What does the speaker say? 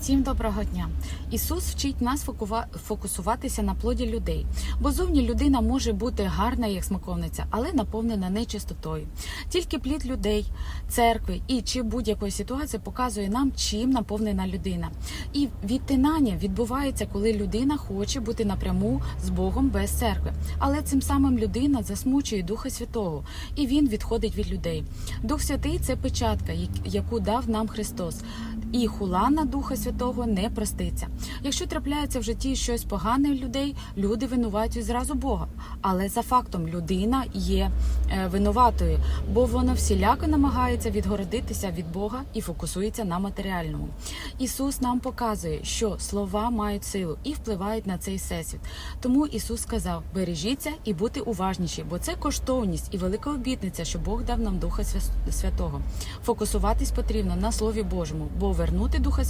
Всім доброго дня. Ісус вчить нас фокусуватися на плоді людей, бо зовні людина може бути гарна як смаковниця, але наповнена нечистотою. Тільки плід людей, церкви і чи будь-якої ситуації показує нам, чим наповнена людина. І відтинання відбувається, коли людина хоче бути напряму з Богом без церкви. Але цим самим людина засмучує Духа Святого, і він відходить від людей. Дух Святий це печатка, яку дав нам Христос. І хула на Духа Святого не проститься. Якщо трапляється в житті щось погане людей, люди винуватюють зразу Бога. Але за фактом людина є е, винуватою, бо вона всіляко намагається відгородитися від Бога і фокусується на матеріальному. Ісус нам показує, що слова мають силу і впливають на цей всесвіт. Тому Ісус сказав: бережіться і бути уважніші, бо це коштовність і велика обітниця, що Бог дав нам Духа Свя- Святого. Фокусуватись потрібно на Слові Божому, бо вернути Духа